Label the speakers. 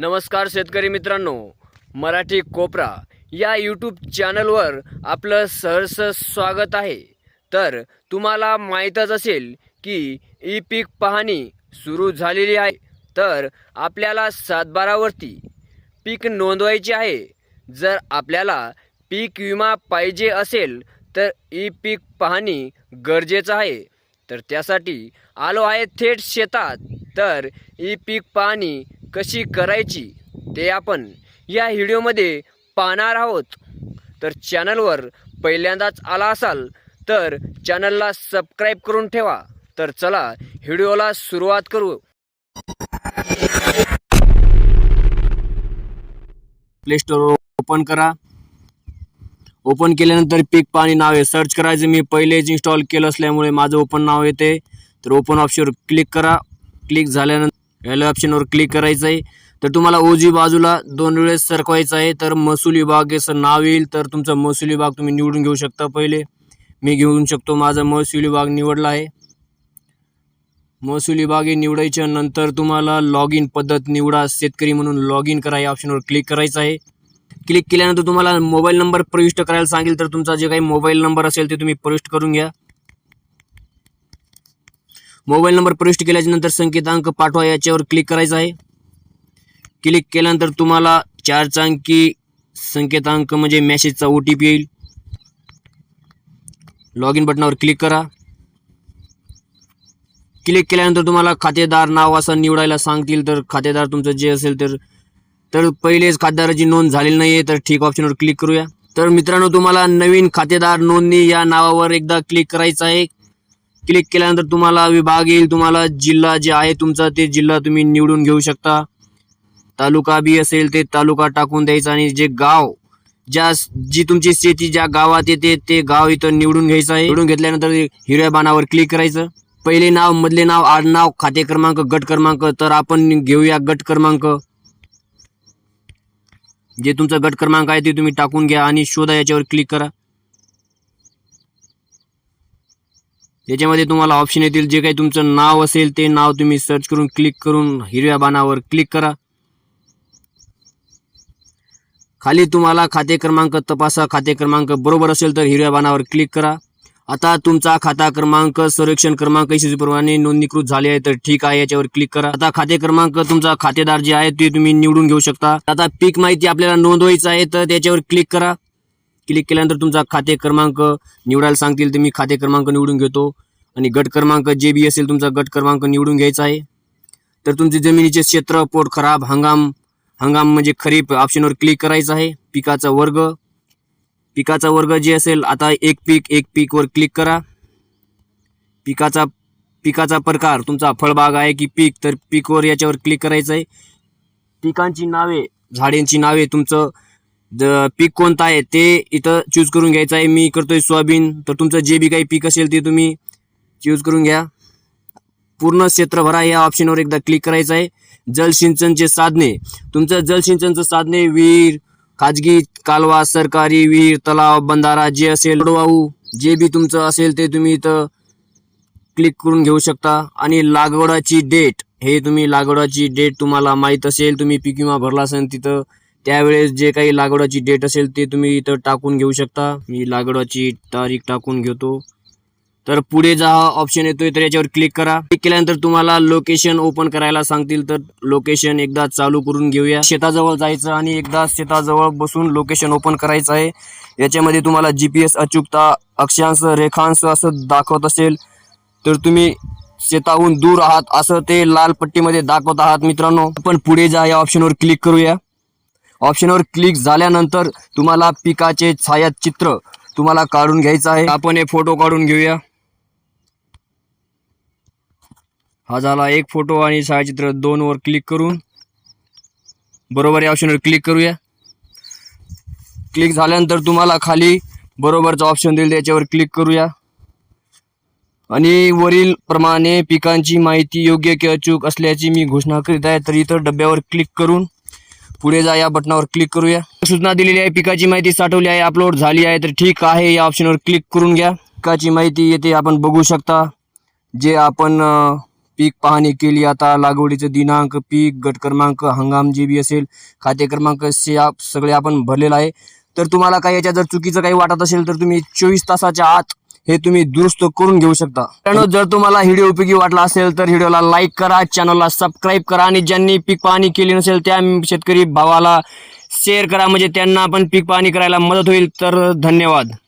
Speaker 1: नमस्कार शेतकरी मित्रांनो मराठी कोपरा या यूट्यूब चॅनलवर आपलं सहर्ष स्वागत आहे. तर तुम्हाला माहीतच असेल की ई पीक पाहणी सुरू झालेली आहे. तर आपल्याला सातबारावरती पीक नोंदवायचे आहे. जर आपल्याला पीक विमा पाहिजे असेल तर ई पीक पाहणी गरजेचं आहे. तर त्यासाठी आलो आहे थेट शेतात. तर ई पीक पाहणी कशी करायची ते आपण या व्हिडिओमध्ये पाहणार आहोत. तर चॅनलवर पहिल्यांदाच आला असाल तर चॅनलला सबस्क्राईब करून ठेवा. तर चला व्हिडिओला सुरुवात करू. प्ले स्टोर ओपन करा. ओपन केल्यानंतर पीक पाणी नाव आहे सर्च करायचं. मी पहिलेच इन्स्टॉल केलं असल्यामुळे माझं ओपन नाव येते. तर ओपन ऑप्शनवर क्लिक करा. क्लिक झाल्यानंतर याला ऑप्शनवर क्लिक करायचं आहे. तर तुम्हाला ओजी बाजूला दोन वेळेस सरकवायचं आहे. तर महसूल विभाग असं नाव येईल. तर तुमचा महसूल विभाग तुम्ही निवडून घेऊ शकता पहिले. मी घेऊन शकतो. माझा महसूल विभाग निवडला आहे. महसूल विभाग हे निवडायच्या नंतर तुम्हाला लॉग इन पद्धत निवडा. शेतकरी म्हणून लॉग इन करा. या ऑप्शनवर क्लिक करायचं आहे. क्लिक केल्यानंतर तुम्हाला मोबाईल नंबर प्रविष्ट करायला सांगेल. तर तुमचा जे काही मोबाईल नंबर असेल ते तुम्ही प्रविष्ट करून घ्या. मोबाईल नंबर प्रविष्ट केल्याच्यानंतर संकेतांक पाठवा याच्यावर क्लिक करायचं आहे. क्लिक केल्यानंतर तुम्हाला चार अंकी संकेतांक म्हणजे मेसेजचा ओ टी पी येईल. लॉग इन बटनावर क्लिक करा. क्लिक केल्यानंतर तुम्हाला खातेदार नाव असं निवडायला सांगतील तर खातेदार तुमचं जे असेल तर तर पहिलेच खातेदाराची नोंद झालेली नाही आहे तर ठीक ऑप्शनवर क्लिक करूया. तर मित्रांनो तुम्हाला नवीन खातेदार नोंदणी या नावावर एकदा क्लिक करायचं आहे. क्लिक केल्यानंतर तुम्हाला विभाग येईल. तुम्हाला जिल्हा जे आहे तुमचा ते जिल्हा तुम्ही निवडून घेऊ शकता. तालुका बी असेल ते तालुका टाकून द्यायचा आणि जे गाव ज्या जी तुमची शेती ज्या गावात येते ते गाव इथं निवडून घ्यायचं आहे. निवडून घेतल्यानंतर हिरव्या बाणावर क्लिक करायचं. पहिले नाव मधले नाव आडनाव खाते क्रमांक गट क्रमांक तर आपण घेऊया गट क्रमांक. जे तुमचा गट क्रमांक आहे ते तुम्ही टाकून घ्या आणि शोधा याच्यावर क्लिक करा. याच्यामध्ये तुम्हाला ऑप्शन येतील. जे काही तुमचं नाव असेल ते नाव तुम्ही सर्च करून क्लिक करून हिरव्या बाणावर क्लिक करा. खाली तुम्हाला खाते क्रमांक तपासा. खाते क्रमांक बरोबर असेल तर हिरव्या बाणावर क्लिक करा. आता तुमचा खाता क्रमांक सर्वेक्षण क्रमांक प्रमाणे नोंदणीकृत झाले आहे तर ठीक आहे याच्यावर क्लिक करा. आता खाते क्रमांक तुमचा खातेदार जे आहे ते तुम्ही निवडून घेऊ शकता. आता पीक माहिती आपल्याला नोंदवायचं आहे तर त्याच्यावर क्लिक करा. क्लिक केल्यानंतर तुमचा खाते क्रमांक निवडायला सांगतील तर मी खाते क्रमांक निवडून घेतो. आणि गट क्रमांक जे बी असेल तुमचा गट क्रमांक निवडून घ्यायचा आहे. तर तुमचे जमिनीचे क्षेत्र पोट खराब हंगाम हंगाम म्हणजे खरीप ऑप्शनवर क्लिक करायचं आहे. पिकाचा वर्ग पिकाचा वर्ग जे असेल आता एक पीक एक पीकवर क्लिक करा. पिकाचा पिकाचा प्रकार तुमचा फळबाग आहे की पीक तर पीकवर याच्यावर क्लिक करायचं आहे. पिकांची नावे झाडांची नावे तुमचं ज पीक कोणतं आहे ते इथं चूज करून घ्यायचं आहे. मी करतोय सोयाबीन. तर तुमचं जे बी काही पीक असेल ते तुम्ही चूज करून घ्या. पूर्ण क्षेत्र भरा या ऑप्शनवर एकदा क्लिक करायचं आहे. जलसिंचनचे साधने. तुमचं जलसिंचनचं साधने विहीर खाजगी कालवा सरकारी विहीर तलाव बंधारा जे असेल वाहू जे बी तुमचं असेल ते तुम्ही इथं क्लिक करून घेऊ शकता. आणि लागवडाची डेट हे तुम्ही लागवडाची डेट तुम्हाला माहीत असेल. तुम्ही पीक विमा भरला असेल तिथं त्यावेळेस जे काही लागवडाची डेट असेल ते तुम्ही इथं टाकून घेऊ शकता. मी लागवडाची तारीख टाकून घेतो. तर पुढे जा हा ऑप्शन येतोय तर याच्यावर क्लिक करा. क्लिक केल्यानंतर तुम्हाला लोकेशन ओपन करायला सांगतील तर लोकेशन एकदा चालू करून घेऊया. शेताजवळ जायचं आणि एकदा शेताजवळ बसून लोकेशन ओपन करायचं आहे. याच्यामध्ये तुम्हाला जी पी एस अचूकता अक्षांश रेखांश असं दाखवत असेल तर तुम्ही शेताहून दूर आहात असं ते लाल पट्टीमध्ये दाखवत आहात मित्रांनो. आपण पुढे जा या ऑप्शनवर क्लिक करूया. ऑप्शनवर क्लिक झाल्यानंतर तुम्हाला पिकाचे छायाचित्र तुम्हाला काढून घ्यायचं आहे. आपण हे फोटो काढून घेऊया. हा झाला एक फोटो आणि छायाचित्र दोनवर क्लिक करून. बरोबर या ऑप्शनवर क्लिक करूया. क्लिक झाल्यानंतर तुम्हाला खाली बरोबरचा ऑप्शन देईल त्याच्यावर क्लिक करूया. आणि वरील प्रमाणे पिकांची माहिती योग्य की अचूक असल्याची मी घोषणा करीत आहे तर इथं डब्यावर क्लिक करून पुढे जा या बटनावर क्लिक करूया. सूचना दिलेली आहे पिकाची माहिती साठवली आहे अपलोड झाली आहे तर ठीक आहे या ऑप्शनवर क्लिक करून घ्या. पिकाची माहिती येते आपण बघू शकता. जे आपण पीक पाहणी केली आता लागवडीचं दिनांक पीक गट क्रमांक हंगाम जे बी असेल खाते क्रमांक से आप सगळे आपण भरलेलं आहे. तर तुम्हाला काही याच्या जर चुकीचं काही वाटत असेल तर तुम्ही चोवीस तासाच्या आत हे तुम्ही दुरुस्त करून घेऊ शकता. मित्रांनो जर तुम्हाला व्हिडिओ उपयोगी वाटला असेल तर व्हिडिओला लाईक करा चॅनलला सबस्क्राईब करा आणि ज्यांनी पीक पाहणी केली नसेल त्या शेतकरी भावाला शेअर करा. म्हणजे त्यांना पण पीक पाहणी करायला मदत होईल. तर धन्यवाद.